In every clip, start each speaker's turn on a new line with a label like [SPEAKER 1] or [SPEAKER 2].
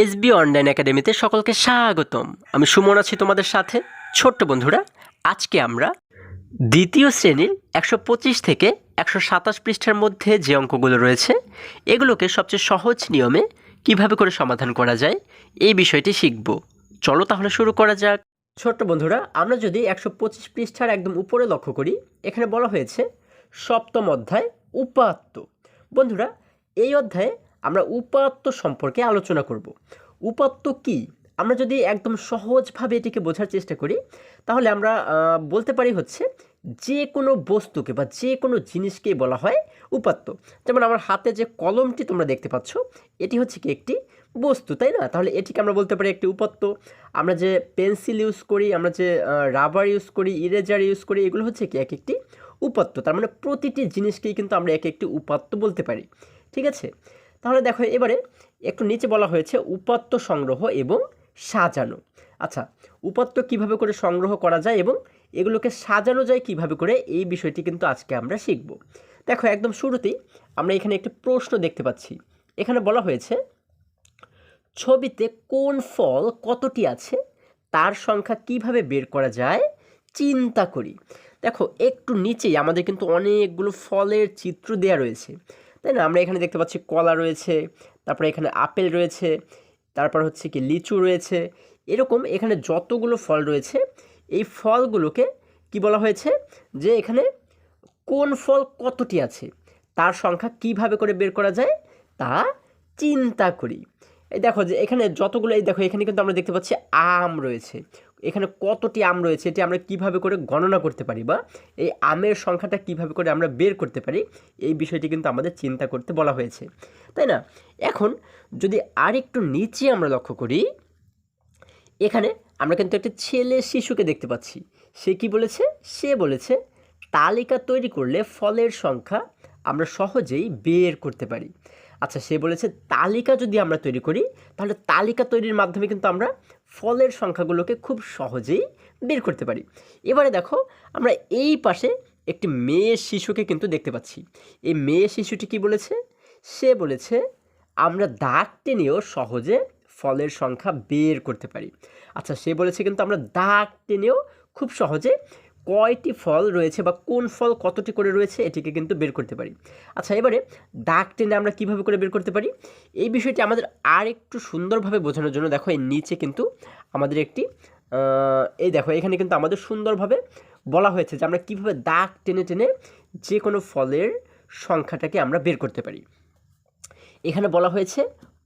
[SPEAKER 1] SB online একাডেমিতে সকলকে স্বাগতম। আমি সুমন আছি তোমাদের সাথে। ছোট্ট বন্ধুরা, আজকে আমরা দ্বিতীয় শ্রেণির একশো পঁচিশ থেকে একশো সাতাশ পৃষ্ঠার মধ্যে যে অঙ্কগুলো রয়েছে, এগুলোকে সবচেয়ে সহজ নিয়মে কীভাবে করে সমাধান করা যায়, এই বিষয়টি শিখব। চলো তাহলে শুরু করা যাক। ছোট্ট বন্ধুরা, আমরা যদি একশো পঁচিশ পৃষ্ঠার একদম উপরে লক্ষ্য করি, এখানে বলা হয়েছে সপ্তম অধ্যায় উপাত্ত। বন্ধুরা, এই অধ্যায়ে আমরা উপাত্ত সম্পর্কে আলোচনা করব। উপাত্ত কি? আমরা যদি একদম সহজভাবে এটিকে বোঝার চেষ্টা করি, তাহলে আমরা বলতে পারি হচ্ছে যে কোনো বস্তুকে বা যে কোনো জিনিসকে বলা হয় উপাত্ত। যেমন আমার হাতে যে কলমটি তোমরা দেখতে পাচ্ছ, এটি হচ্ছে কি একটি বস্তু, তাই না? তাহলে এটিকে আমরা বলতে পারি একটি উপাত্ত। আমরা যে পেন্সিল ইউজ করি, আমরা যে রাবার ইউজ করি, ইরেজার ইউজ করি, এগুলো হচ্ছে কি এক একটি উপাত্ত। তার মানে প্রতিটি জিনিসকেই কিন্তু আমরা এক একটি উপাত্ত বলতে পারি। ঠিক আছে? তাহলে দেখো, এবারে একটু নিচে বলা হয়েছে উপাত্ত সংগ্রহ এবং সাজানো। আচ্ছা উপাত্ত কীভাবে করে সংগ্রহ করা যায় এবং এগুলোকে সাজানো যায় কীভাবে করে, এই বিষয়টি কিন্তু আজকে আমরা শিখব। দেখো, একদম শুরুতেই আমরা এখানে একটি প্রশ্ন দেখতে পাচ্ছি। এখানে বলা হয়েছে, ছবিতে কোন ফল কতটি আছে, তার সংখ্যা কীভাবে বের করা যায়, চিন্তা করি। দেখো, একটু নিচেই আমাদের কিন্তু অনেকগুলো ফলের চিত্র দেওয়া রয়েছে। তাই না? আমরা এখানে দেখতে পাচ্ছি কলা রয়েছে, তারপরে এখানে আপেল রয়েছে, তারপর হচ্ছে কি লিচু রয়েছে। এরকম এখানে যতগুলো ফল রয়েছে, এই ফলগুলোকে কি বলা হয়েছে? যে এখানে কোন ফল কতটি আছে, তার সংখ্যা কীভাবে করে বের করা যায়, তা চিন্তা করি। এই দেখো যে এখানে যতগুলো, এই দেখো, এখানে কিন্তু আমরা দেখতে পাচ্ছি আম রয়েছে। এখানে কতটি আম রয়েছে, এটি আমরা কীভাবে করে গণনা করতে পারি বা এই আমের সংখ্যাটা কীভাবে করে আমরা বের করতে পারি, এই বিষয়টি কিন্তু আমাদের চিন্তা করতে বলা হয়েছে। তাই না? এখন যদি আরেকটু নিচে আমরা লক্ষ্য করি, এখানে আমরা কিন্তু একটা ছেলে শিশুকে দেখতে পাচ্ছি। সে কি বলেছে? সে বলেছে, তালিকা তৈরি করলে ফলের সংখ্যা আমরা সহজেই বের করতে পারি। আচ্ছা সে বলেছে, তালিকা যদি আমরা তৈরি করি, তাহলে তালিকা তৈরির মাধ্যমে কিন্তু আমরা ফলের সংখ্যাগুলোকে খুব সহজেই বের করতে পারি। এবারে দেখো, আমরা এই পাশে একটি মেয়ে শিশুকে কিন্তু দেখতে পাচ্ছি। এই মেয়ে শিশুটি কি বলেছে? সে বলেছে, আমরা দাগ টেনেও সহজে ফলের সংখ্যা বের করতে পারি। আচ্ছা সে বলেছে কিন্তু আমরা দাগ টেনেও খুব সহজে কয়টি ফল রয়েছে বা কোন ফল কতটি করে রয়েছে এটিকে কিন্তু বের করতে পারি। আচ্ছা এবারে দাগ টেনে আমরা কীভাবে করে বের করতে পারি? এই বিষয়টি আমাদের আর একটু সুন্দরভাবে বোঝানোর জন্য দেখো এই নিচে কিন্তু আমাদের একটি এই দেখো, এখানে কিন্তু আমাদের সুন্দরভাবে বলা হয়েছে যে আমরা কীভাবে দাগ টেনে টেনে যে কোনো ফলের সংখ্যাটাকে আমরা বের করতে পারি। এখানে বলা হয়েছে,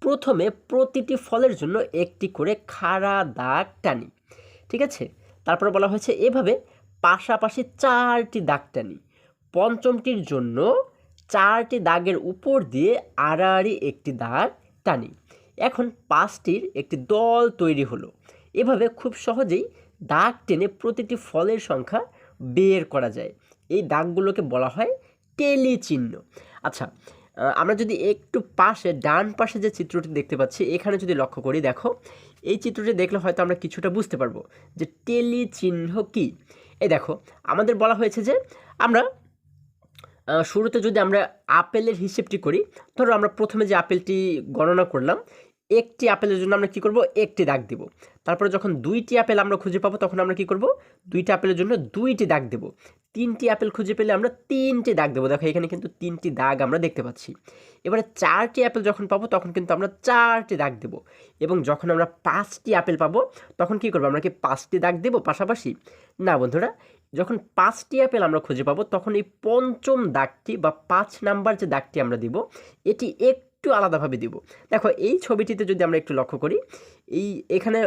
[SPEAKER 1] প্রথমে প্রতিটি ফলের জন্য একটি করে খাড়া দাগ টানি। ঠিক আছে? তারপরে বলা হয়েছে, এভাবে পাশাপাশি চারটি দাগ টানি। পঞ্চমটির জন্য চারটি দাগের উপর দিয়ে আড়াআড়ি একটি দাগ টানি। এখন পাঁচটির একটি দল তৈরি হলো। এভাবে খুব সহজেই দাগ টেনে প্রতিটি ফলের সংখ্যা বের করা যায়। এই দাগগুলোকে বলা হয় টেলি চিহ্ন আচ্ছা আমরা যদি একটু পাশে, ডান পাশে যে চিত্রটি দেখতে পাচ্ছি, এখানে যদি লক্ষ্য করি, দেখো, এই চিত্রটি দেখলে হয়তো আমরা কিছুটা বুঝতে পারব যে টেলি চিহ্ন কি। দেখো, আমাদের বলা হয়েছে যে আমরা শুরুতে যদি আমরা আপেলের হিসেবটি করি, ধরো আমরা প্রথমে যে আপেলটি গণনা করলাম, একটি আপেলের জন্য আমরা কি করব? একটি দাগ দিব। তারপরে যখন দুইটি আপেল আমরা খুঁজে পাবো, তখন আমরা কি করব? দুইটি আপেলের জন্য দুইটি দাগ দেব। তিনটি আপেল খুঁজে পেলে আমরা তিনটি দাগ দেবো। দেখো, এখানে কিন্তু তিনটি দাগ আমরা দেখতে পাচ্ছি। এবারে চারটি আপেল যখন পাবো, তখন কিন্তু আমরা চারটি দাগ দেব। এবং যখন আমরা পাঁচটি আপেল পাবো, তখন কি করব? আমরা কি পাঁচটি দাগ দেব পাশাপাশি? না, বন্ধুরা, যখন পাঁচটি আপেল আমরা খুঁজে পাবো, তখন এই পঞ্চম দাগটি বা পাঁচ নাম্বার যে দাগটি আমরা দিব, এটি একটু আলাদাভাবে দিব। দেখো, এই ছবিটিতে যদি আমরা একটু লক্ষ্য করি, এই এখানে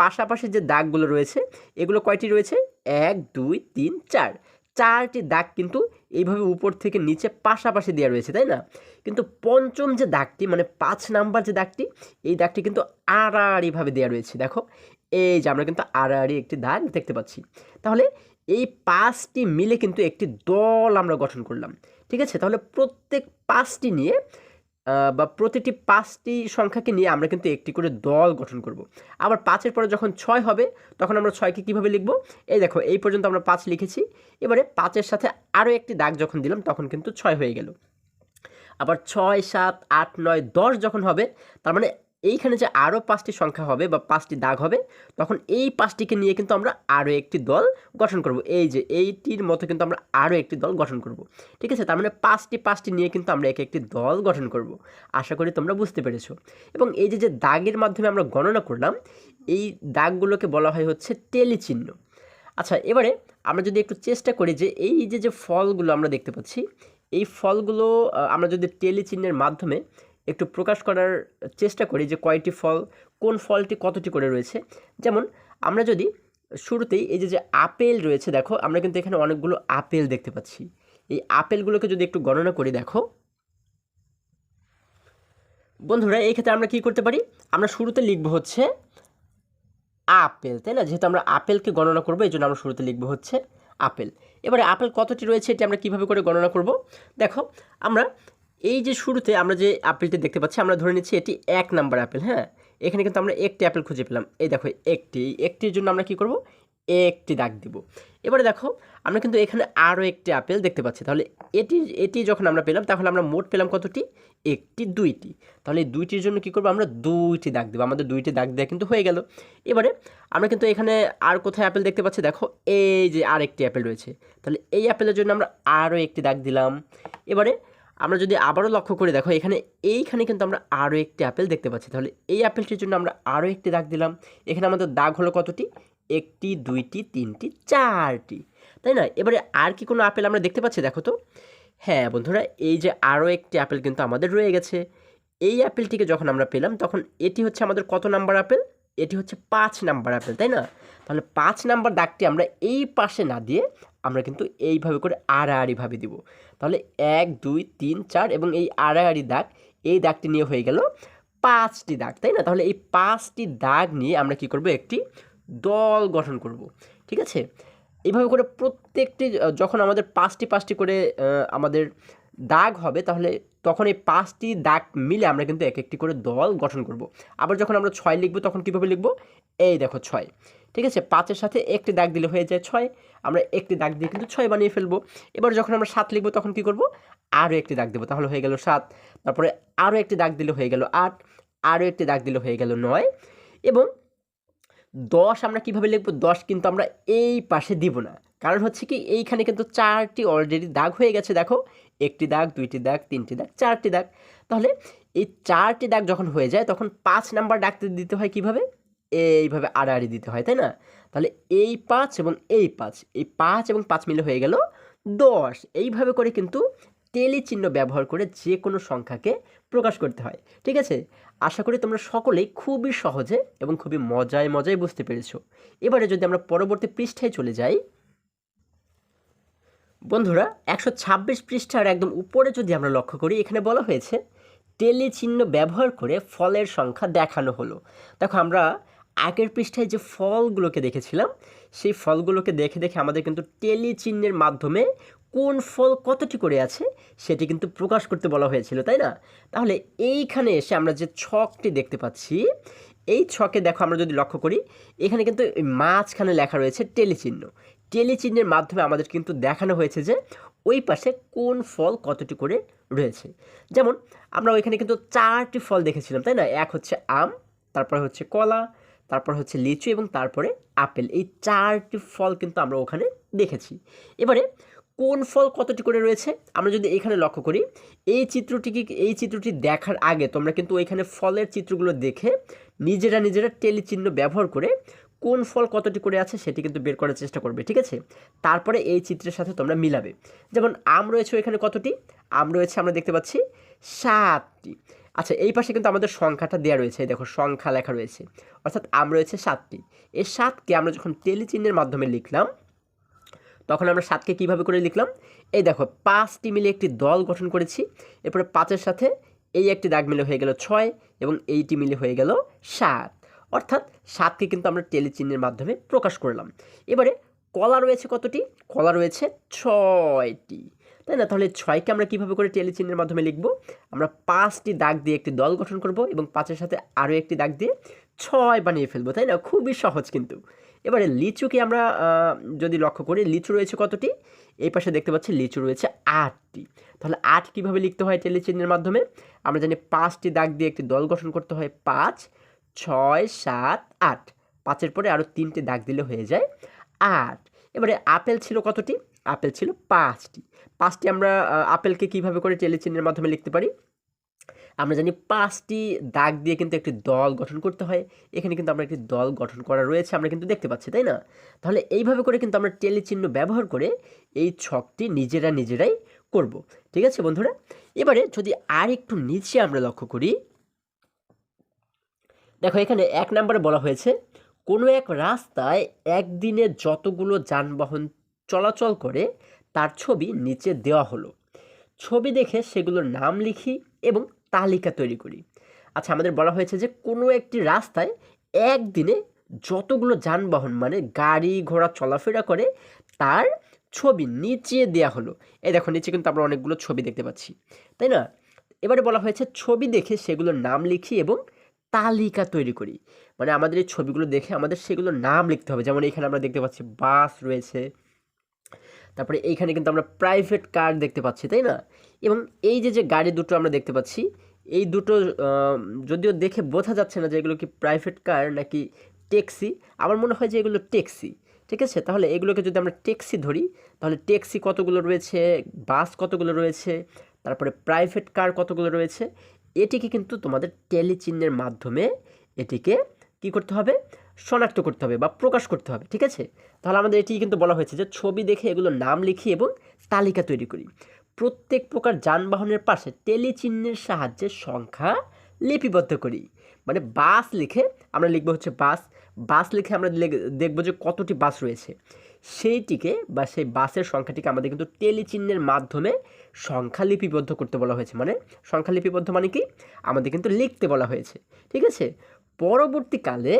[SPEAKER 1] পাশাপাশি যে দাগগুলো রয়েছে, এগুলো কয়টি রয়েছে? এক, দুই, তিন, চার। চারটি দাগ কিন্তু এইভাবে উপর থেকে নিচে পাশাপাশি দেওয়া রয়েছে, তাই না? কিন্তু পঞ্চম যে দাগটি মানে পাঁচ নাম্বার যে দাগটি, এই দাগটি কিন্তু আড়াআড়িভাবে দেওয়া রয়েছে। দেখো, এই যে আমরা কিন্তু আড়াআড়ি একটি দাগ দেখতে পাচ্ছি। তাহলে এই পাঁচটি মিলে কিন্তু একটি দল আমরা গঠন করলাম। ঠিক আছে? তাহলে প্রত্যেক পাঁচটি নিয়ে বা প্রতিটি পাঁচটি সংখ্যাকে নিয়ে আমরা কিন্তু একটি করে দল গঠন করব। আবার পাঁচের পরে যখন ছয় হবে, তখন আমরা ছয়কে কীভাবে লিখব? এই দেখো, এই পর্যন্ত আমরা পাঁচ লিখেছি। এবারে পাঁচের সাথে আরও একটি দাগ যখন দিলাম, তখন কিন্তু ছয় হয়ে গেল। আবার ছয়, সাত, আট, নয়, দশ যখন হবে, তার মানে এইখানে যে আরও পাঁচটি সংখ্যা হবে বা পাঁচটি দাগ হবে, তখন এই পাঁচটিকে নিয়ে কিন্তু আমরা আরও একটি দল গঠন করব। এই যে এইটির মতো কিন্তু আমরা আরও একটি দল গঠন করব। ঠিক আছে? তার মানে পাঁচটি পাঁচটি নিয়ে কিন্তু আমরা এক একটি দল গঠন করব। আশা করি তোমরা বুঝতে পেরেছ। এবং এই যে যে দাগের মাধ্যমে আমরা গণনা করলাম, এই দাগগুলোকে বলা হয় হচ্ছে টেলি চিহ্ন আচ্ছা এবারে আমরা যদি একটু চেষ্টা করি যে এই যে যে ফলগুলো আমরা দেখতে পাচ্ছি, এই ফলগুলো আমরা যদি টেলি চিহ্নের মাধ্যমে একটু প্রকাশ করার চেষ্টা করি যে কয়টি ফল, কোন ফলটি কতটি করে রয়েছে। যেমন, আমরা যদি শুরুতেই এই যে যে আপেল রয়েছে, দেখো, আমরা কিন্তু এখানে অনেকগুলো আপেল দেখতে পাচ্ছি। এই আপেলগুলোকে যদি একটু গণনা করি, দেখো। বন্ধুরা, এই ক্ষেত্রে আমরা কি করতে পারি? আমরা শুরুতে লিখব হচ্ছে আপেল, তাই না? যেহেতু আমরা আপেলকে গণনা করব, এই জন্য আমরা শুরুতে লিখব হচ্ছে আপেল। এবারে আপেল কতটি রয়েছে, এটি আমরা কীভাবে করে গণনা করব? দেখো, আমরা এই যে শুরুতে আমরা যে আপেলটি দেখতে পাচ্ছি, আমরা ধরে নিচ্ছি এটি এক নাম্বার আপেল হ্যাঁ? এখানে কিন্তু আমরা একটি আপেল খুঁজে পেলাম। এই দেখো, একটি। একটির জন্য আমরা কি করব? একটি দাগ দিব। এবারে দেখো, আমরা কিন্তু এখানে আরও একটি আপেল দেখতে পাচ্ছি। তাহলে এটি এটি যখন আমরা পেলাম, তাহলে আমরা মোট পেলাম কতটি? একটি, দুইটি। তাহলে এই দুইটির জন্য কী করব? আমরা দুইটি দাগ দেবো। আমাদের দুইটি দাগ দেওয়া কিন্তু হয়ে গেল। এবারে আমরা কিন্তু এখানে আর কোথায় অ্যাপেল দেখতে পাচ্ছি? দেখো, এই যে আর একটি অ্যাপেল রয়েছে। তাহলে এই অ্যাপেলের জন্য আমরা আরও একটি দাগ দিলাম। এবারে আমরা যদি আবারও লক্ষ্য করে, দেখো এখানে, এইখানে কিন্তু আমরা আরও একটি অ্যাপেল দেখতে পাচ্ছি। তাহলে এই অ্যাপেলটির জন্য আমরা আরও একটি দাগ দিলাম। এখানে আমাদের দাগ হলো কতটি? একটি, দুইটি, তিনটি, চারটি। তাই না? এবারে আর কি কোনো আপেল আমরা দেখতে পাচ্ছি, দেখো তো? হ্যাঁ বন্ধুরা, এই যে আরও একটি আপেল কিন্তু আমাদের রয়ে গেছে। এই আপেলটিকে যখন আমরা পেলাম, তখন এটি হচ্ছে আমাদের কত নাম্বার আপেল এটি হচ্ছে পাঁচ নাম্বার আপেল তাই না? তাহলে পাঁচ নাম্বার দাগটি আমরা এই পাশে না দিয়ে আমরা কিন্তু এইভাবে করে আড়াআড়িভাবে দিব। তাহলে এক, দুই, তিন, চার এবং এই আড়াআড়ি দাগ, এই দাগটি নিয়ে হয়ে গেল পাঁচটি দাগ, তাই না? তাহলে এই পাঁচটি দাগ নিয়ে আমরা কি করব? একটি দল গঠন করব, ঠিক আছে? এইভাবে করে প্রত্যেকটি, যখন আমাদের পাঁচটি পাঁচটি করে আমাদের দাগ হবে, তাহলে তখন এই পাঁচটি দাগ মিলে আমরা কিন্তু এক একটি করে দল গঠন করব। আবার যখন আমরা ছয় লিখব, তখন কীভাবে লিখব? এই দেখো, ছয়। ঠিক আছে? পাঁচের সাথে একটি দাগ দিলে হয়ে যায় ছয়। আমরা একটি দাগ দিয়ে কিন্তু ছয় বানিয়ে ফেলব। এবার যখন আমরা সাত লিখব, তখন কি করব? আরও একটি দাগ দেবো, তাহলে হয়ে গেল সাত। তারপরে আরও একটি দাগ দিলে হয়ে গেল আট। আরও একটি দাগ দিলে হয়ে গেল নয়। এবং দশ আমরা কীভাবে লিখব? দশ কিন্তু আমরা এই পাশে দিব না। কারণ হচ্ছে কি, এইখানে কিন্তু চারটি অলরেডি দাগ হয়ে গেছে, দেখো। একটি দাগ, দুইটি দাগ, তিনটি দাগ, চারটি দাগ। তাহলে এই চারটি দাগ যখন হয়ে যায়, তখন পাঁচ নাম্বার ডাকতে দিতে হয় কীভাবে? এইভাবে আড়াআড়ি দিতে হয়, তাই না? তাহলে এই পাঁচ এবং এই পাঁচ এই পাঁচ এবং পাঁচ মিলে হয়ে গেল দশ। এইভাবে করে কিন্তু টেলি চিহ্ন ব্যবহার করে যে কোনো সংখ্যাকে প্রকাশ করতে হয়, ঠিক আছে? আশা করি তোমরা সকলেই খুবই সহজে এবং খুবই মজায় মজায় বুঝতে পেরেছ। এবারে যদি আমরা পরবর্তী পৃষ্ঠায় চলে যাই। বন্ধুরা, একশো ছাব্বিশ পৃষ্ঠার একদম উপরে যদি আমরা লক্ষ্য করি, এখানে বলা হয়েছে টেলি চিহ্ন ব্যবহার করে ফলের সংখ্যা দেখানো হলো। দেখো, আমরা আগের পৃষ্ঠায় যে ফলগুলোকে দেখেছিলাম, সেই ফলগুলোকে দেখে দেখে আমাদের কিন্তু টেলি চিহ্নের মাধ্যমে কোন ফল কতটি করে আছে সেটি কিন্তু প্রকাশ করতে বলা হয়েছিল, তাই না? তাহলে এইখানে এসে আমরা যে ছকটি দেখতে পাচ্ছি, এই ছকে দেখো আমরা যদি লক্ষ্য করি, এখানে কিন্তু মাঝখানে লেখা রয়েছে টেলি চিহ্ন টেলি চিহ্নের মাধ্যমে আমাদের কিন্তু দেখানো হয়েছে যে ওই পাশে কোন ফল কতটি করে রয়েছে। যেমন আমরা ওইখানে কিন্তু চারটি ফল দেখেছিলাম, তাই না? এক হচ্ছে আম, তারপরে হচ্ছে কলা তারপর হচ্ছে লিচু এবং তারপরে আপেল। এই চারটি ফল কিন্তু আমরা ওখানে দেখেছি। এবারে কোন ফল কতটি করে রয়েছে? আমরা যদি এখানে লক্ষ্য করি, এই চিত্রটিকে এই চিত্রটি দেখার আগে তোমরা কিন্তু ওইখানে ফলের চিত্রগুলো দেখে নিজেরা নিজেরা টেলিচিহ্ন ব্যবহার করে কোন ফল কতটি করে আছে সেটি কিন্তু বের করার চেষ্টা করবে, ঠিক আছে? তারপরে এই চিত্রের সাথে তোমরা মিলাবে। যেমন আম রয়েছে এখানে কতটি? আম রয়েছে আমরা দেখতে পাচ্ছি সাতটি। আচ্ছা এই পাশে কিন্তু আমাদের সংখ্যাটা দেওয়া রয়েছে দেখো সংখ্যা লেখা রয়েছে। অর্থাৎ আম রয়েছে সাতটি। এই সাতকে আমরা যখন চিহ্নের মাধ্যমে লিখলাম, তখন আমরা সাতকে কীভাবে করে লিখলাম? এই দেখো, পাঁচটি মিলে একটি দল গঠন করেছি, এরপরে পাঁচের সাথে এই একটি দাগ মিলে হয়ে গেল ছয় এবং এইটি মিলে হয়ে গেল সাত। অর্থাৎ সাতকে কিন্তু আমরা চিহ্নের মাধ্যমে প্রকাশ করলাম। এবারে কলা রয়েছে কতটি? কলা রয়েছে ছয়টি। তাই না? তাহলে ছয়কে আমরা কীভাবে করে টেলি চিহ্নের মাধ্যমে লিখব? আমরা পাঁচটি দাগ দিয়ে একটি দল গঠন করব এবং পাঁচের সাথে আরও একটি দাগ দিয়ে ছয় বানিয়ে ফেলব, তাই না? খুবই সহজ কিন্তু। এবারে লিচুকে আমরা যদি লক্ষ্য করি, লিচু রয়েছে কতটি? এই পাশে দেখতে পাচ্ছি লিচু রয়েছে আটটি। তাহলে আট কীভাবে লিখতে হয় টেলি চিহ্নের মাধ্যমে? আমরা জানি পাঁচটি দাগ দিয়ে একটি দল গঠন করতে হয় পাঁচ, ছয়, সাত, আট। পাঁচের পরে আরও তিনটি দাগ দিলে হয়ে যায় আট। এবারে আপেল ছিল কতটি? আপেল ছিল পাঁচটি। পাঁচটি আমরা আপেলকে কীভাবে করে টেলি চিহ্নের মাধ্যমে লিখতে পারি? আমরা জানি পাঁচটি দাগ দিয়ে কিন্তু একটি দল গঠন করতে হয়। এখানে কিন্তু আমরা একটি দল গঠন করা রয়েছে, আমরা কিন্তু দেখতে পাচ্ছি, তাই না? তাহলে এইভাবে করে কিন্তু আমরা টেলি চিহ্ন ব্যবহার করে এই ছকটি নিজেরা নিজেরাই করব, ঠিক আছে বন্ধুরা? এবারে যদি আর একটু নিচে আমরা লক্ষ্য করি, দেখো এখানে এক নম্বরে বলা হয়েছে, কোনো এক রাস্তায় একদিনে যতগুলো যানবাহন চলাচল করে তার ছবি নিচে দেওয়া হলো। ছবি দেখে সেগুলোর নাম লিখি এবং তালিকা তৈরি করি। আচ্ছা আমাদের বলা হয়েছে যে কোনো একটি রাস্তায় একদিনে যতগুলো যানবাহন মানে গাড়ি, ঘোড়া চলাফেরা করে, তার ছবি নিচে দেওয়া হলো। এই দেখো, নিচে কিন্তু আমরা অনেকগুলো ছবি দেখতে পাচ্ছি, তাই না? এবারে বলা হয়েছে ছবি দেখে সেগুলোর নাম লিখি এবং তালিকা তৈরি করি। মানে আমাদের এই ছবিগুলো দেখে আমাদের সেগুলোর নাম লিখতে হবে। যেমন এখানে আমরা দেখতে পাচ্ছি বাস রয়েছে তারপরে এইখানে কিন্তু আমরা প্রাইভেট কার দেখতে পাচ্ছি, তাই না? এবং এই যে যে গাড়ি দুটো আমরা দেখতে পাচ্ছি, এই দুটো যদিও দেখে বোঝা যাচ্ছে না যে এগুলো কি প্রাইভেট কার নাকি ট্যাক্সি আমার মনে হয় যে এগুলো ট্যাক্সি ঠিক আছে? তাহলে এগুলোকে যদি আমরা ট্যাক্সি ধরি, তাহলে ট্যাক্সি কতগুলো রয়েছে বাস কতগুলো রয়েছে, তারপরে প্রাইভেট কার কতগুলো রয়েছে, এটিকে কিন্তু তোমাদের টেলিচিহ্নের মাধ্যমে এটিকে কি করতে হবে? শনাক্ত করতে হবে বা প্রকাশ করতে হবে, ঠিক আছে? তাহলে আমাদের এটি কিন্তু বলা হয়েছে যে ছবি দেখে এগুলো নাম লিখি এবং তালিকা তৈরি করি। প্রত্যেক প্রকার যানবাহনের পাশে টেলিচিহ্নের সাহায্যে সংখ্যা লিপিবদ্ধ করি। মানে বাস লিখে আমরা লিখব হচ্ছে বাস বাস লিখে আমরা দেখব যে কতটি বাস রয়েছে। সেইটিকে বা সেই বাসের সংখ্যাটিকে আমাদের কিন্তু টেলিচিহ্নের মাধ্যমে সংখ্যা লিপিবদ্ধ করতে বলা হয়েছে। মানে সংখ্যা লিপিবদ্ধ মানে কি? আমাদের কিন্তু লিখতে বলা হয়েছে, ঠিক আছে? পরবর্তীকালে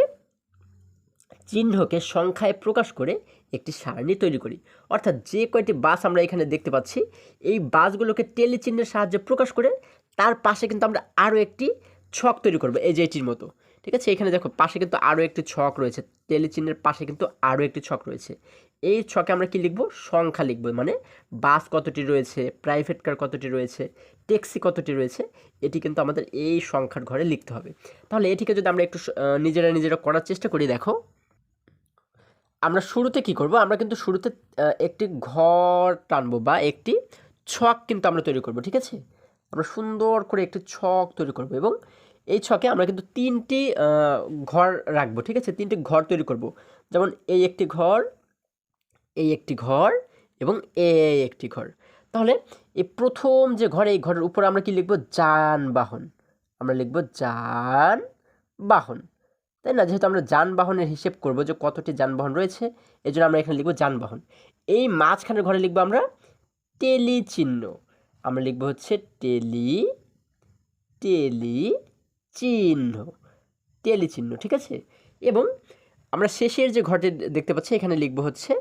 [SPEAKER 1] চিহ্নকে সংখ্যায় প্রকাশ করে একটি সারণী তৈরি করি। অর্থাৎ যে কয়টি বাস আমরা এখানে দেখতে পাচ্ছি, এই বাসগুলোকে টেলিচিহ্নের সাহায্যে প্রকাশ করে তার পাশে কিন্তু আমরা আরও একটি ছক তৈরি করব, এই যে এটির মতো। ঠিক আছে? এখানে দেখো, পাশে কিন্তু আরও একটি ছক রয়েছে টেলিচিহ্নের পাশে কিন্তু আরও একটি ছক রয়েছে। এই ছকে আমরা কি লিখব? সংখ্যা লিখব মানে বাস কতটি রয়েছে, প্রাইভেট কার কতটি রয়েছে, ট্যাক্সি কতটি রয়েছে, এটি কিন্তু আমাদের এই সংখ্যার ঘরে লিখতে হবে। তাহলে এটিকে যদি আমরা একটু নিজেরা নিজেরা করার চেষ্টা করি, দেখো। আমরা শুরুতে কি করব? আমরা কিন্তু শুরুতে একটি ঘর টানবো বা একটি ছক কিন্তু আমরা তৈরি করব, ঠিক আছে? আমরা সুন্দর করে একটি ছক তৈরি করব এবং এই ছকে আমরা কিন্তু তিনটি ঘর রাখব, ঠিক আছে? তিনটি ঘর তৈরি করব। যেমন এই একটি ঘর, এই একটি ঘর এবং এই একটি ঘর। তাহলে এই প্রথম যে ঘর, এই ঘরের উপর আমরা কি লিখব? যানবাহন। আমরা লিখব যানবাহন। তাই না? যেহেতু আমরা যানবাহনের হিসেব করব যে কতটি যানবাহন রয়েছে এই জন্য আমরা এখানে লিখব যানবাহন। এই মাঝখানের ঘরে লিখব আমরা টেলি চিহ্ন আমরা লিখব হচ্ছে টেলি টেলি চিহ্ন টেলি চিহ্ন ঠিক আছে? এবং আমরা শেষের যে ঘরটি দেখতে পাচ্ছি, এখানে লিখব হচ্ছে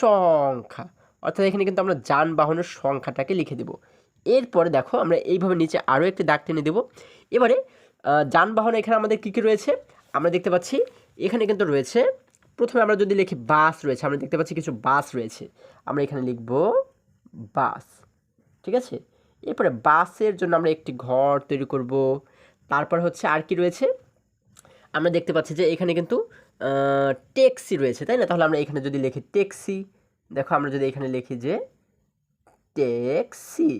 [SPEAKER 1] সংখ্যা। অর্থাৎ এখানে কিন্তু আমরা যানবাহনের সংখ্যাটাকে লিখে দেব। এরপরে দেখো, আমরা এইভাবে নিচে আরও একটি দাগ টেনে দেবো। এবারে যানবাহন এখানে আমাদের কী কী রয়েছে? আমরা দেখতে পাচ্ছি, এখানে কিন্তু রয়েছে, প্রথমে আমরা যদি লিখি বাস রয়েছে, আমরা দেখতে পাচ্ছি কিছু বাস রয়েছে। আমরা এখানে লিখব বাস, ঠিক আছে? এরপরে বাসের জন্য আমরা একটি ঘর তৈরি করব। তারপর হচ্ছে আর কি রয়েছে? আমরা দেখতে পাচ্ছি যে এখানে কিন্তু ট্যাক্সি রয়েছে, তাই না? তাহলে আমরা এখানে যদি লিখি ট্যাক্সি, দেখো আমরা যদি এখানে লিখি যে ট্যাক্সি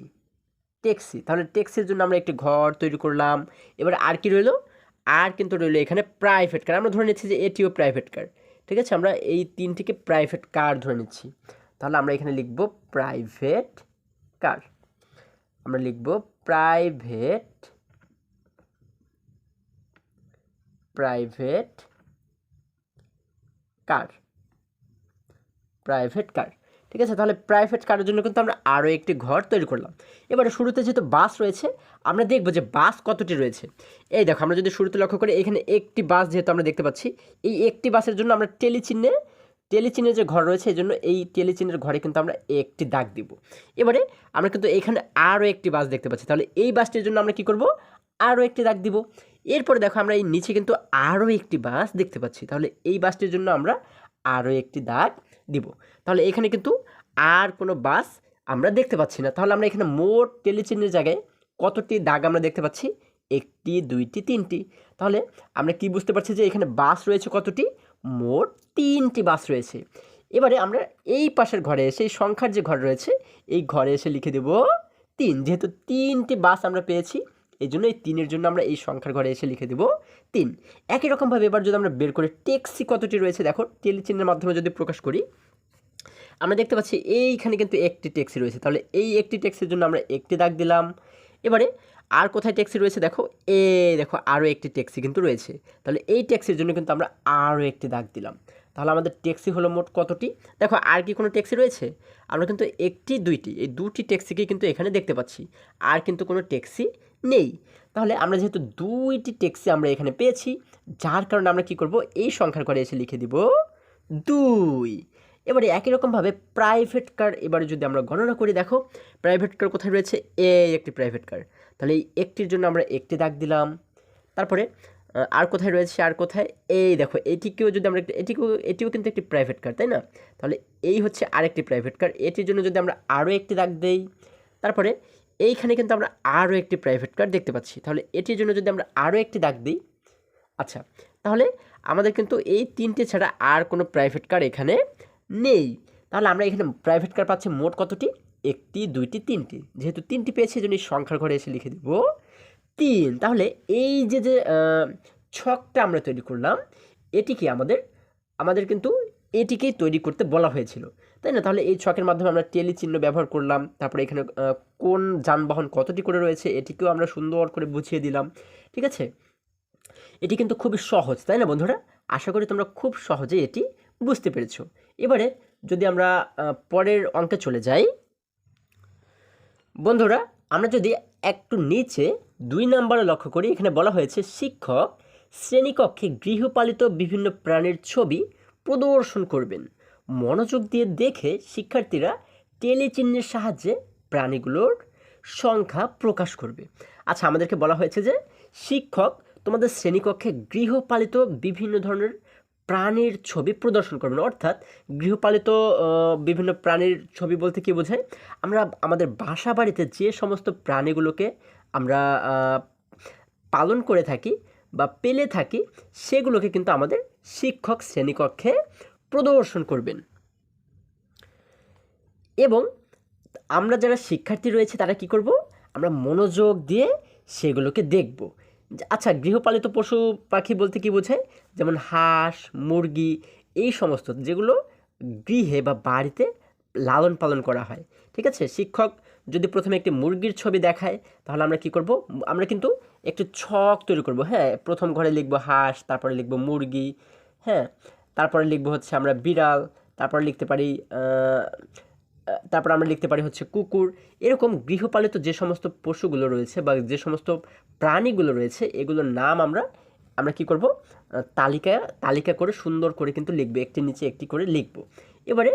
[SPEAKER 1] ট্যাক্সি, তাহলে ট্যাক্সির জন্য আমরা একটি ঘর তৈরি করলাম। এবার আর কি রইল? আর কিন্তু রইল এখানে প্রাইভেট কার আমরা ধরে নিচ্ছি যে এটিও প্রাইভেট কার ঠিক আছে? আমরা এই তিনটিকে প্রাইভেট কার ধরে নিচ্ছি। তাহলে আমরা এখানে লিখব প্রাইভেট কার আমরা লিখব private private car private car ঠিক আছে? তাহলে প্রাইভেট কারের জন্য কিন্তু আমরা আরও একটি ঘর তৈরি করলাম। এবারে শুরুতে যেহেতু বাস রয়েছে, আমরা দেখব যে বাস কতটি রয়েছে। এই দেখো, আমরা যদি শুরুতে লক্ষ্য করি, এখানে একটি বাস যেহেতু আমরা দেখতে পাচ্ছি, এই একটি বাসের জন্য আমরা টেলিচিহ্নে, টেলিচিহ্নের যে ঘর রয়েছে, এই জন্য এই টেলিচিহ্নের ঘরে কিন্তু আমরা একটি দাগ দিব। এবারে আমরা কিন্তু এখানে আরও একটি বাস দেখতে পাচ্ছি। তাহলে এই বাসটির জন্য আমরা কি করব? আরও একটি দাগ দিব। এরপরে দেখো, আমরা এই নিচে কিন্তু আরও একটি বাস দেখতে পাচ্ছি। তাহলে এই বাসটির জন্য আমরা আরও একটি দাগ দিব। তাহলে এখানে কিন্তু আর কোনো বাস আমরা দেখতে পাচ্ছি না। তাহলে আমরা এখানে মোট টেলিচিহ্নের জায়গায় কতটি দাগ আমরা দেখতে পাচ্ছি? একটি, দুইটি, তিনটি। তাহলে আমরা কি বুঝতে পারছি যে এখানে বাস রয়েছে কতটি? মোট তিনটি বাস রয়েছে। এবারে আমরা এই পাশের ঘরে এসে, এই সংখ্যার যে ঘর রয়েছে, এই ঘরে এসে লিখে দেব তিন। যেহেতু তিনটি বাস আমরা পেয়েছি এই জন্য এই তিনের জন্য আমরা এই সংখ্যার ঘরে এসে লিখে দেব তিন। একই রকমভাবে এবার যদি আমরা বের করে ট্যাক্সি কতটি রয়েছে, দেখো তেল চিহ্নের মাধ্যমে যদি প্রকাশ করি, আমরা দেখতে পাচ্ছি এইখানে কিন্তু একটি ট্যাক্সি রয়েছে। তাহলে এই একটি ট্যাক্সির জন্য আমরা একটি দাগ দিলাম। এবারে আর কোথায় ট্যাক্সি রয়েছে দেখো, এ দেখো, আরও একটি ট্যাক্সি কিন্তু রয়েছে। তাহলে এই ট্যাক্সির জন্য কিন্তু আমরা আরও একটি দাগ দিলাম। তাহলে আমাদের ট্যাক্সি হলো মোট কতটি? দেখো, আর কি কোনো ট্যাক্সি রয়েছে? আমরা কিন্তু একটি, দুইটি, এই দুটি ট্যাক্সিকে কিন্তু এখানে দেখতে পাচ্ছি। আর কিন্তু কোনো ট্যাক্সি নেই। তাহলে আমরা যেহেতু দুইটি ট্যাক্সি আমরা এখানে পেয়েছি, যার কারণে আমরা কি করব? এই সংখ্যার ঘরে এসে লিখে দিব দুই। এবারে একই রকমভাবে প্রাইভেট কার এবারে যদি আমরা গণনা করি, দেখো প্রাইভেট কার কোথায় রয়েছে? এ, একটি প্রাইভেট কার তাহলে এই একটির জন্য আমরা একটি দাগ দিলাম। তারপরে আর কোথায় রয়েছে? আর কোথায়? এই দেখো, এটিকেও যদি আমরা এটিকেও, এটিও কিন্তু একটি প্রাইভেট কার তাই না? তাহলে এই হচ্ছে আরেকটি প্রাইভেট কার এটির জন্য যদি আমরা আরও একটি দাগ দেই, তারপরে এইখানে কিন্তু আমরা আরও একটি প্রাইভেট কার দেখতে পাচ্ছি। তাহলে এটির জন্য যদি আমরা আরও একটি দাগ দিই আচ্ছা তাহলে আমাদের কিন্তু এই তিনটে ছাড়া আর কোনো প্রাইভেট কার এখানে নেই। তাহলে আমরা এখানে প্রাইভেট কার পাচ্ছি মোট কতটি? একটি, দুইটি, তিনটি। যেহেতু তিনটি পেয়েছি জন্য সংখ্যার ঘরে এসে লিখে দিব। তিন, তাহলে এই যে যে ছকটা আমরা তৈরি করলাম এটি কি আমাদের আমাদের কিন্তু এটিকেই তৈরি করতে বলা হয়েছিল। তাই না? তাহলে এই ছকের মাধ্যমে আমরা টেলি চিহ্ন ব্যবহার করলাম। তারপরে এখানে কোন যানবাহন কতটি করে রয়েছে এটিকেও আমরা সুন্দর করে বুঝিয়ে দিলাম। ঠিক আছে? এটি কিন্তু খুবই সহজ, তাই না বন্ধুরা? আশা করি তোমরা খুব সহজে এটি বুঝতে পেরেছ। এবারে যদি আমরা পরের অঙ্কে চলে যাই। বন্ধুরা, আমরা যদি একটু নিচে দুই নম্বরে লক্ষ্য করি, এখানে বলা হয়েছে, শিক্ষক শ্রেণীকক্ষে গৃহপালিত বিভিন্ন প্রাণীর ছবি প্রদর্শন করবেন। মনোযোগ দিয়ে দেখে শিক্ষার্থীরা টেলিচিহ্নের সাহায্যে প্রাণীগুলোর সংখ্যা প্রকাশ করবে। আচ্ছা আমাদেরকে বলা হয়েছে যে শিক্ষক তোমাদের শ্রেণীকক্ষে গৃহপালিত বিভিন্ন ধরনের প্রাণীর ছবি প্রদর্শন করবেন। অর্থাৎ গৃহপালিত বিভিন্ন প্রাণীর ছবি বলতে কি বোঝায়? আমরা আমাদের বাসা বাড়িতে যে সমস্ত প্রাণীগুলোকে আমরা পালন করে থাকি বা পেলে থাকি, সেগুলোকে কিন্তু আমাদের শিক্ষক শ্রেণীকক্ষে প্রদর্শন করবেন। এবং আমরা যারা শিক্ষার্থী রয়েছে, তারা কি করব? আমরা মনোযোগ দিয়ে সেগুলোকে দেখব। আচ্ছা গৃহপালিত পশু পাখি বলতে কি বোঝায়? যেমন হাঁস, মুরগি, এই সমস্ত যেগুলো গৃহে বা বাড়িতে লালন পালন করা হয়। ঠিক আছে? শিক্ষক যদি প্রথমে একটি মুরগির ছবি দেখায়, তাহলে আমরা কি করব? আমরা কিন্তু একটু ছক তৈরি করব। হ্যাঁ প্রথম ঘরে লিখব হাঁস, তারপরে লিখব মুরগি। হ্যাঁ তারপরে লিখব হচ্ছে আমরা বিড়াল, তারপরে লিখতে পারি তারপর আমরা লিখতে পারি হচ্ছে কুকুর। এরকম গৃহপালিত যে সমস্ত পশুগুলো রয়েছে বা যে সমস্ত প্রাণীগুলো রয়েছে, এগুলোর নাম আমরা আমরা কি করব? তালিকা তালিকা করে সুন্দর করে কিন্তু লিখবে, একটি নিচে একটি করে লিখব। এবারে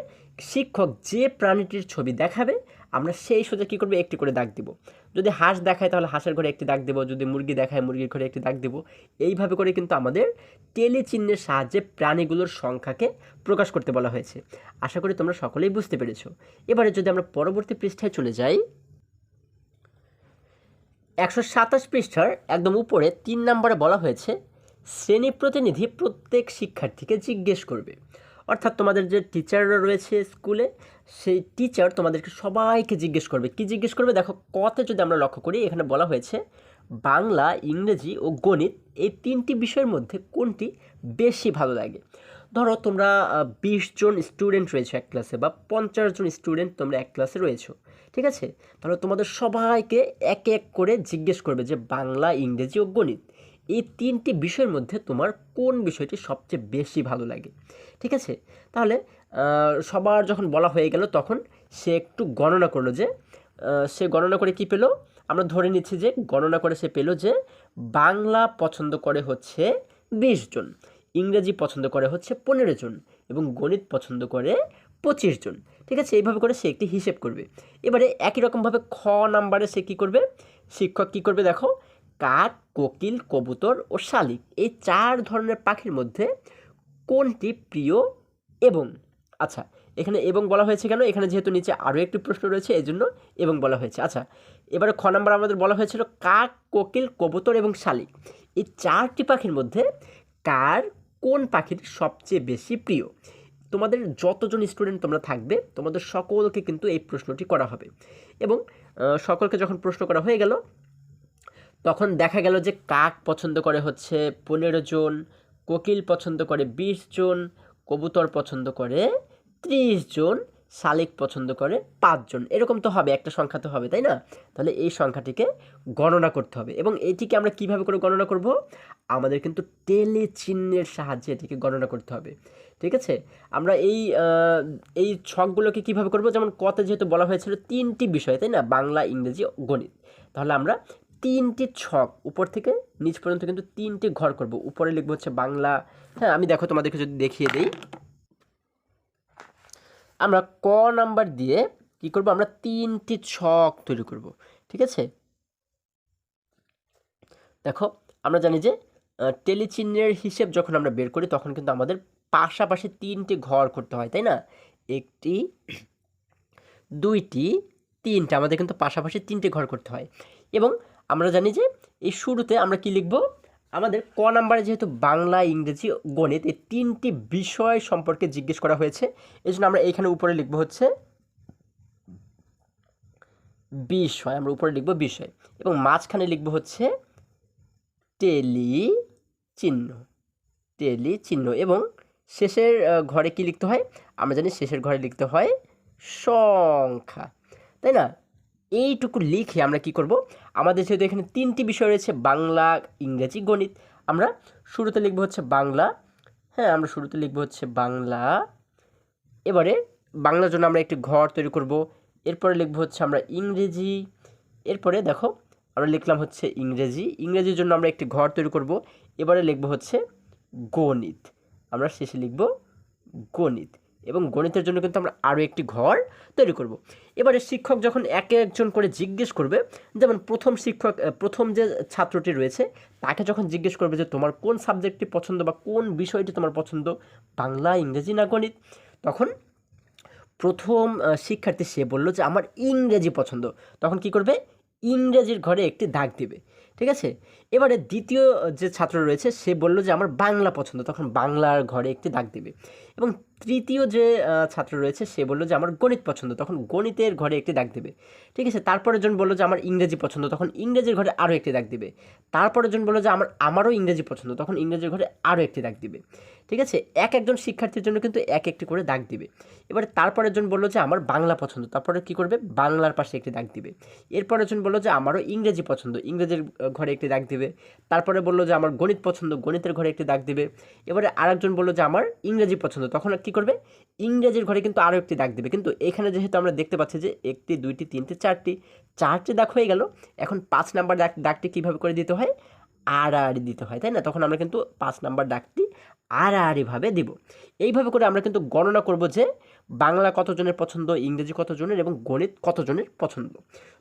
[SPEAKER 1] শিক্ষক যে প্রাণীটির ছবি দেখাবে, আমরা সেই সোজা কী করব? একটি করে দাগ দিব। যদি হাঁস দেখায় তাহলে হাঁসের ঘরে একটি দাগ দেবো, যদি মুরগি দেখায় মুরগির ঘরে একটি দাগ দেবো। এইভাবে করে কিন্তু আমাদের টেলি চিহ্নের সাহায্যে প্রাণীগুলোর সংখ্যাকে প্রকাশ করতে বলা হয়েছে। আশা করি তোমরা সকলেই বুঝতে পেরেছ। এবারে যদি আমরা পরবর্তী পৃষ্ঠায় চলে যাই, একশো সাতাশ পৃষ্ঠার একদম উপরে তিন নম্বরে বলা হয়েছে শ্রেণি প্রতিনিধি প্রত্যেক শিক্ষার্থীকে জিজ্ঞেস করবে। অর্থাৎ তোমাদের যে টিচাররা রয়েছে স্কুলে, সেই টিচার তোমাদেরকে সবাইকে জিজ্ঞেস করবে। কি জিজ্ঞেস করবে? দেখো, কতে যদি আমরা লক্ষ্য করি, এখানে বলা হয়েছে বাংলা, ইংরেজি ও গণিত এই তিনটি বিষয়ের মধ্যে কোনটি বেশি ভালো লাগে? ধরো, তোমরা বিশ জন স্টুডেন্ট রয়েছে এক ক্লাসে বা পঞ্চাশ জন স্টুডেন্ট তোমরা এক ক্লাসে রয়েছো, ঠিক আছে? তাহলে তোমাদের সবাইকে এক এক করে জিজ্ঞেস করবে যে বাংলা, ইংরেজি ও গণিত। এই তিনটি বিষয়ের মধ্যে তোমার কোন বিষয়টি সবচেয়ে বেশি ভালো লাগে? ঠিক আছে? তাহলে সবার যখন বলা হয়ে গেল, তখন সে একটু গণনা করল যে সে গণনা করে কি পেল? আমরা ধরে নিচ্ছি যে, গণনা করে সে পেল যে, বাংলা পছন্দ করে হচ্ছে বিশ জন, ইংরেজি পছন্দ করে হচ্ছে পনেরো জন এবং গণিত পছন্দ করে পঁচিশ জন। ঠিক আছে? এইভাবে করে সে একটি হিসেব করবে। এবারে একই রকমভাবে খ নাম্বারে সে কী করবে? শিক্ষক কী করবে দেখো? কাক, কোকিল, কবুতর ও শালিক। এই চার ধরনের পাখির মধ্যে কোনটি প্রিয় এবং আচ্ছা এখানে এবং বলা হয়েছে কেন? এখানে যেহেতু নিচে আরও একটি প্রশ্ন রয়েছে এই জন্য এবং বলা হয়েছে। আচ্ছা এবারে খ নাম্বার আমাদের বলা হয়েছিল কাক, কোকিল, কবুতর এবং শালিক। এই চারটি পাখির মধ্যে কার কোন পাখির সবচেয়ে বেশি প্রিয়? তোমাদের যতজন স্টুডেন্ট তোমরা থাকবে, তোমাদের সকলকে কিন্তু এই প্রশ্নটি করা হবে। এবং সকলকে যখন প্রশ্ন করা হয়ে গেল তখন দেখা গেল যে কাক পছন্দ করে হচ্ছে পনেরো জন, কোকিল পছন্দ করে বিশ জন, কবুতর পছন্দ করে ত্রিশ জন, শালিক পছন্দ করে পাঁচজন এরকম তো হবে, একটা সংখ্যা তো হবে, তাই না? তাহলে এই সংখ্যাটিকে গণনা করতে হবে। এবং এটিকে আমরা কীভাবে করে গণনা করব? আমাদের কিন্তু টেলে চিহ্নের সাহায্যে এটিকে গণনা করতে হবে। ঠিক আছে? আমরা এই এই ছকগুলোকে কীভাবে করব? যেমন কতে যেহেতু বলা হয়েছিল, তিনটি বিষয়, তাই না? বাংলা, ইংরেজি, গণিত। তাহলে আমরা তিনটি ছক, উপর থেকে নিচ পর্যন্ত কিন্তু তিনটি ঘর করব। উপরে লিখব হচ্ছে বাংলা হ্যাঁ আমি দেখো তোমাদেরকে যদি দেখিয়ে দিই। আমরা ক নাম্বার দিয়ে কি করব? আমরা তিনটি ছক তৈরি করব, ঠিক আছে? দেখো, আমরা জানি যে টেলিচিহ্নের হিসেব যখন আমরা বের করি, তখন কিন্তু আমাদের পাশাপাশি তিনটি ঘর করতে হয়, তাই না? একটি, দুইটি, তিনটা, আমাদের কিন্তু পাশাপাশি তিনটে ঘর করতে হয়। এবং আমরা জানি যে এই শুরুতে আমরা কি লিখব? আমাদের ক নাম্বারে যেহেতু বাংলা, ইংরেজি, গণিত এই তিনটি বিষয় সম্পর্কে জিজ্ঞেস করা হয়েছে এই জন্য আমরা এইখানে উপরে লিখব হচ্ছে বিষয়, আমরা উপরে লিখব বিষয় এবং মাঝখানে লিখব হচ্ছে টেলি চিহ্ন টেলি চিহ্ন এবং শেষের ঘরে কি লিখতে হয়? আমরা জানি শেষের ঘরে লিখতে হয় সংখ্যা, তাই না? এইটুকু লিখে আমরা কি করব? আমাদের যেহেতু এখানে তিনটি বিষয় রয়েছে, বাংলা, ইংরেজি, গণিত। আমরা শুরুতে লিখব হচ্ছে বাংলা হ্যাঁ আমরা শুরুতে লিখব হচ্ছে বাংলা। এবারে বাংলার জন্য আমরা একটি ঘর তৈরি করব, এরপরে লিখব হচ্ছে আমরা ইংরেজি, এরপরে দেখো আমরা লিখলাম হচ্ছে ইংরেজি। ইংরেজির জন্য আমরা একটি ঘর তৈরি করব, এবারে লিখব হচ্ছে গণিত। আমরা শেষে লিখব গণিত। এবং গণিতের জন্য কিন্তু আমরা আরও একটি ঘর তৈরি করব। এবারে শিক্ষক যখন এক একজন করে জিজ্ঞেস করবে, যেমন প্রথম শিক্ষক প্রথম যে ছাত্রটি রয়েছে, তাকে যখন জিজ্ঞেস করবে যে তোমার কোন সাবজেক্টটি পছন্দ বা কোন বিষয়টি তোমার পছন্দ, বাংলা, ইংরেজি না গণিত, তখন প্রথম শিক্ষার্থী সে বলল যে আমার ইংরেজি পছন্দ। তখন কি করবে? ইংরেজির ঘরে একটি দাগ দিবে। ঠিক আছে? এবারে দ্বিতীয় যে ছাত্র রয়েছে, সে বলল যে আমার বাংলা পছন্দ। তখন বাংলার ঘরে একটি দাগ দিবে। এবং তৃতীয় যে ছাত্র রয়েছে, সে বলল যে আমার গণিত পছন্দ। তখন গণিতের ঘরে একটি দাগ দেবে। ঠিক আছে, তারপরে জন বলল যে আমার ইংরেজি পছন্দ। তখন ইংরেজির ঘরে আরও একটি দাগ দিবে। তারপরে জন বলল যে আমার, আমারও ইংরেজি পছন্দ। তখন ইংরেজির ঘরে আরও একটি দাগ দিবে। ঠিক আছে, এক একজন শিক্ষার্থীর জন্য কিন্তু এক একটি করে দাগ দিবে। এবারে তারপরের জন বলল যে আমার বাংলা পছন্দ। তারপরে কি করবে? বাংলার পাশে একটি দাগ দিবে। এরপরে জন বলল যে আমারও ইংরেজি পছন্দ। ইংরেজির ঘরে একটি দাগ দিবে। তারপরে বলল যে, আমার গণিত পছন্দ, গণিতের ঘরে একটি দাগ দিবে। এবারে আরেকজন বলল যে, আমার ইংরেজি পছন্দ। তখন কি করবে? ইংরেজির ঘরে কিন্তু আরও একটি দাগ দিবে। কিন্তু এখানে যেহেতু আমরা দেখতে পাচ্ছি যে, একটি, দুইটি, তিনটি, চারটি চারটি দাগ হয়ে গেল, এখন পাঁচ নাম্বার দাগ, দাগটি কীভাবে করে দিতে হয়? আড়াআড়ি দিতে হয়, তাই না? তখন আমরা কিন্তু পাঁচ নাম্বার দাগটি আড়াআড়িভাবে দিব। এইভাবে করে আমরা কিন্তু গণনা করব যে, বাংলা কতজনের পছন্দ, ইংরেজি কতজনের এবং গণিত কতজনের পছন্দ।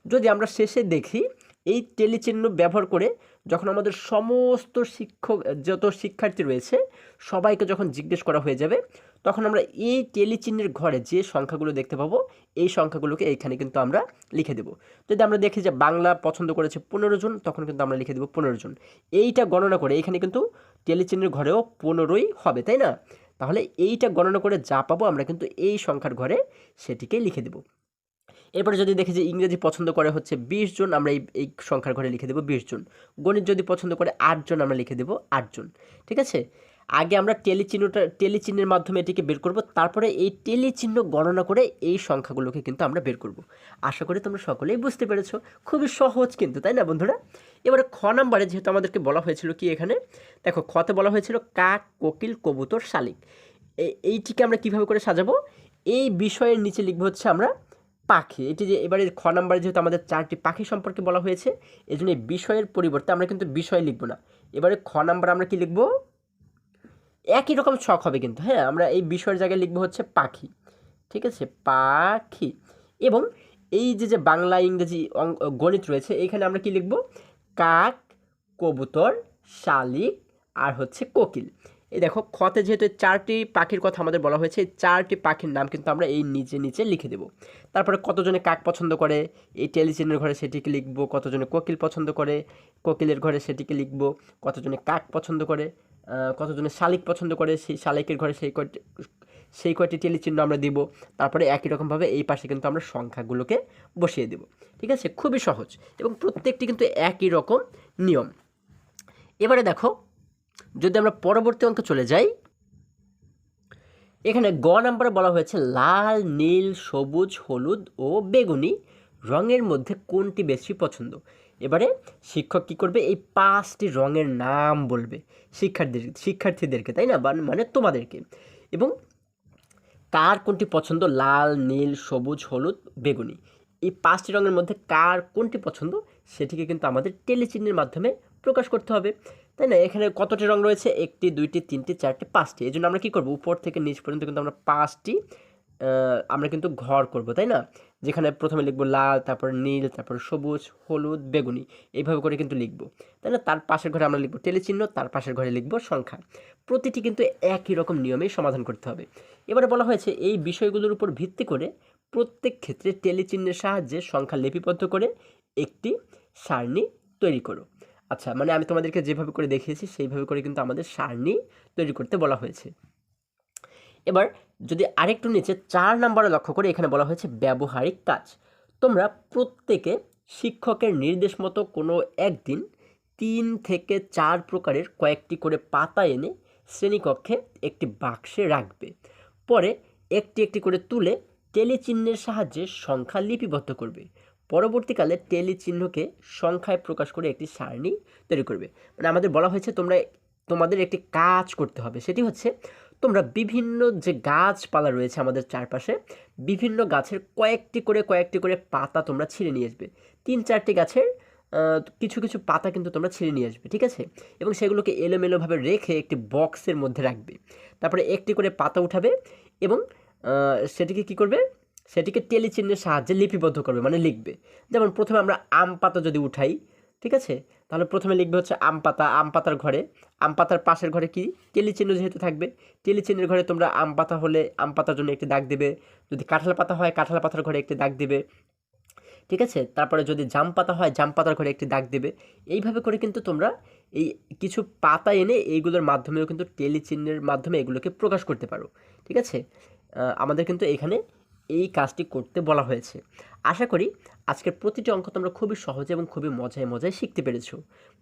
[SPEAKER 1] যদি আমরা শেষে দেখি এই টেলিচিহ্ন ব্যবহার করে যখন আমাদের সমস্ত শিক্ষক, যত শিক্ষার্থী রয়েছে, সবাইকে যখন জিজ্ঞেস করা হয়ে যাবে, তখন আমরা এই টেলিচিহ্নের ঘরে যে সংখ্যাগুলো দেখতে পাবো, এই সংখ্যাগুলোকে এইখানে কিন্তু আমরা লিখে দেবো। যদি আমরা দেখি যে বাংলা পছন্দ করেছে পনেরো জন, তখন কিন্তু আমরা লিখে দেবো পনেরো জন। এইটা গণনা করে এইখানে কিন্তু টেলিচিহ্নের ঘরেও পনেরোই হবে, তাই না? তাহলে এইটা গণনা করে যা পাবো আমরা কিন্তু এই সংখ্যার ঘরে সেটিকে লিখে দেবো। এরপরে যদি দেখি যে ইংরেজি পছন্দ করে হচ্ছে বিশ জন, আমরা এই এই সংখ্যার ঘরে লিখে দেবো বিশ জন। গণিত যদি পছন্দ করে আটজন আমরা লিখে দেবো আটজন ঠিক আছে? আগে আমরা টেলিচিহ্নটা, টেলিচিহ্নের মাধ্যমে এটিকে বের করব, তারপরে এই টেলিচিহ্ন গণনা করে এই সংখ্যাগুলোকে কিন্তু আমরা বের করব। আশা করি তোমরা সকলেই বুঝতে পেরেছ। খুবই সহজ কিন্তু, তাই না বন্ধুরা? এবারে খ নাম্বারে যেহেতু আমাদেরকে বলা হয়েছিল কি এখানে? দেখো, খতে বলা হয়েছিল কাক কোকিল, কবুতর, শালিক। এই এইটিকে আমরা কীভাবে করে সাজাবো? এই বিষয়ের নিচে লিখব হচ্ছে আমরা পাখি, এটি যে এবারে খ নাম্বারে যেহেতু আমাদের চারটি পাখি সম্পর্কে বলা হয়েছে এই জন্য বিষয়ের পরিবর্তে আমরা কিন্তু বিষয় লিখব না। এবারে খ নাম্বার আমরা কি লিখব? একই রকম ছক হবে কিন্তু হ্যাঁ আমরা এই বিষয়ের জায়গায় লিখব হচ্ছে পাখি, ঠিক আছে? পাখি। এবং এই যে যে বাংলা, ইংরেজি গণিত রয়েছে, এইখানে আমরা কি লিখব? কাক, কবুতর, শালিক আর হচ্ছে কোকিল। এই দেখো, খতে যেহেতু চারটি পাখির কথা আমাদের বলা হয়েছে চারটি পাখির নাম কিন্তু আমরা এই নিচে নিচে লিখে দেবো। তারপরে কতজনে কাক পছন্দ করে, এই টেলিচিনের ঘরে সেটিকে লিখব, কতজনে কোকিল পছন্দ করে, কোকিলের ঘরে সেটিকে লিখব, কতজনে কাক পছন্দ করে কতজনে শালিক পছন্দ করে, সেই শালিকের ঘরে সেই কয়টি সেই কয়টি টেলিচিহ্ন আমরা দিব। তারপরে একই রকমভাবে এই পাশে কিন্তু আমরা সংখ্যাগুলোকে বসিয়ে দেব। ঠিক আছে? খুবই সহজ এবং প্রত্যেকটি কিন্তু একই রকম নিয়ম। এবারে দেখো যদি আমরা পরবর্তী অঙ্কে চলে যাই, এখানে গ নাম্বারে বলা হয়েছে লাল, নীল, সবুজ, হলুদ ও বেগুনি রঙের মধ্যে কোনটি বেশি পছন্দ? এবারে শিক্ষক কি করবে? এই পাঁচটি রঙের নাম বলবে শিক্ষার্থীদের শিক্ষার্থীদেরকে, তাই না? মানে তোমাদেরকে। এবং কার কোনটি পছন্দ? লাল, নীল, সবুজ, হলুদ, বেগুনি। এই পাঁচটি রঙের মধ্যে কার কোনটি পছন্দ? সেটিকে কিন্তু আমাদের টেলিচিহ্নের মাধ্যমে প্রকাশ করতে হবে। তাই না? এখানে কতটি রং রয়েছে? একটি, দুইটি, তিনটি, চারটি, পাঁচটি। এই জন্য আমরা কী করব? উপর থেকে নিচ পর্যন্ত কিন্তু আমরা পাঁচটি আমরা কিন্তু ঘর করব, তাই না? যেখানে প্রথমে লিখব লাল, তারপর নীল, তারপর সবুজ, হলুদ, বেগুনি। এইভাবে করে কিন্তু লিখব। তাই না? তার পাশের ঘরে আমরা লিখব টেলিচিহ্ন, তার পাশের ঘরে লিখব সংখ্যা। প্রতিটি কিন্তু একই রকম নিয়মেই সমাধান করতে হবে। এবারে বলা হয়েছে, এই বিষয়গুলোর উপর ভিত্তি করে প্রত্যেক ক্ষেত্রে টেলিচিহ্নের সাহায্যে সংখ্যা লিপিবদ্ধ করে একটি সারণী তৈরি করো। আচ্ছা মানে আমি তোমাদেরকে যেভাবে করে দেখিয়েছি, সেইভাবে করে কিন্তু আমাদের সারণী তৈরি করতে বলা হয়েছে। এবার যদি আরেকটু নিচে চার নম্বরে লক্ষ্য করে এখানে বলা হয়েছে ব্যবহারিক কাজ। তোমরা প্রত্যেকে শিক্ষকের নির্দেশ মতো কোনো একদিন তিন থেকে চার প্রকারের কয়েকটি করে পাতা এনে শ্রেণীকক্ষে একটি বাক্সে রাখবে। পরে একটি একটি করে তুলে টেলিচিহ্নের সাহায্যে সংখ্যা লিপিবদ্ধ করবে। পরবর্তীকালে টেলি চিহ্নকে সংখ্যায় প্রকাশ করে একটি সারণী তৈরি করবে। মানে আমাদের বলা হয়েছে তোমরা তোমাদের একটি কাজ করতে হবে। সেটি হচ্ছে তোমরা বিভিন্ন যে গাছপালা রয়েছে আমাদের চারপাশে, বিভিন্ন গাছের কয়েকটি করে কয়েকটি করে পাতা তোমরা ছিঁড়ে নিয়ে আসবে। তিন চারটি গাছের কিছু কিছু পাতা কিন্তু তোমরা ছিঁড়ে নিয়ে আসবে, ঠিক আছে? এবং সেগুলোকে এলোমেলোভাবে রেখে একটি বক্সের মধ্যে রাখবে। তারপরে একটি করে পাতা উঠাবে এবং সেটিকে কি করবে? সেটিকে টেলিচিহ্নের সাহায্যে লিপিবদ্ধ করবে মানে লিখবে। যেমন প্রথমে আমরা আম পাতা যদি উঠাই, ঠিক আছে? তাহলে প্রথমে লিখবে হচ্ছে আম পাতা, আম পাতার ঘরে। আম পাতার পাশের ঘরে কি? টেলিচিহ্ন যেহেতু থাকবে টেলিচিহ্নের ঘরে তোমরা আম পাতা হলে আম পাতার জন্য একটি দাগ দেবে। যদি কাঁঠাল পাতা হয়, কাঁঠাল পাতার ঘরে একটি দাগ দেবে। ঠিক আছে? তারপরে যদি জাম পাতা হয়, জাম পাতার ঘরে একটি দাগ দেবে। এইভাবে করে কিন্তু তোমরা এই কিছু পাতা এনে এইগুলোর মাধ্যমেও কিন্তু টেলিচিহ্নের মাধ্যমে এগুলোকে প্রকাশ করতে পারো। ঠিক আছে? আমাদের কিন্তু এখানে এই কাজটি করতে বলা হয়েছে। আশা করি আজকের প্রতিটি অঙ্ক তোমরা খুবই সহজে এবং খুবই মজায় মজায় শিখতে পেরেছ।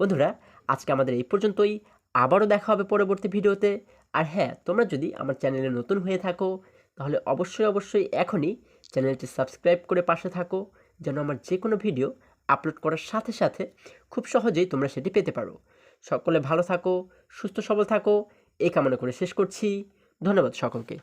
[SPEAKER 1] বন্ধুরা, আজকে আমাদের এই পর্যন্তই। আবারও দেখা হবে পরবর্তী ভিডিওতে। আর হ্যাঁ তোমরা যদি আমার চ্যানেলে নতুন হয়ে থাকো, তাহলে অবশ্যই অবশ্যই এখনই চ্যানেলটি সাবস্ক্রাইব করে পাশে থাকো, যেন আমার যে কোনো ভিডিও আপলোড করার সাথে সাথে খুব সহজেই তোমরা সেটি পেতে পারো। সকলে ভালো থাকো, সুস্থ সবল থাকো। এই কামনা করে শেষ করছি। ধন্যবাদ সকলকে।